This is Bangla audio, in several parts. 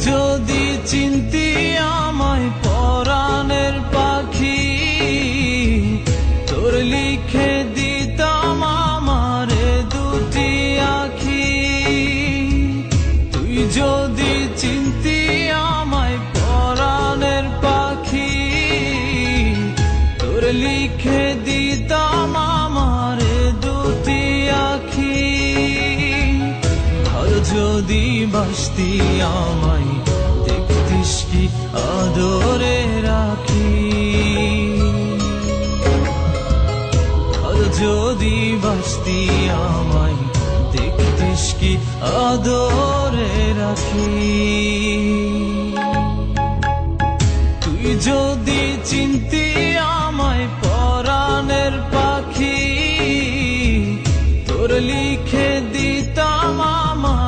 যদি চিন্তি আদরে রাখি। তুই যদি চিন্তি আমায় পরাণের পাখি তোর লিখে দিতাম আমার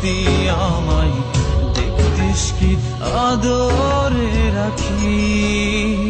বাসতি আমায় দেখতিস কি আদরে রাখি?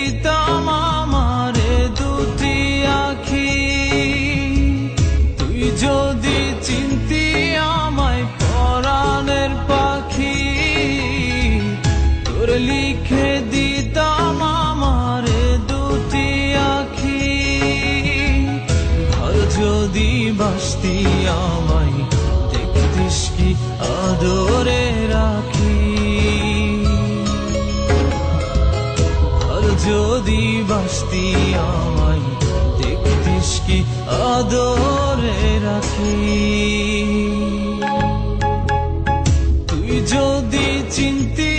লিখে দিতাম আমার দুটি আখি। ভালো যদি বাসতি আমায়, দেখতিস কি আদরে রাখি। ভালো যদি বাসতি আমায়, দেখতিস কি আদরে রাখি। তুই যদি চিনতি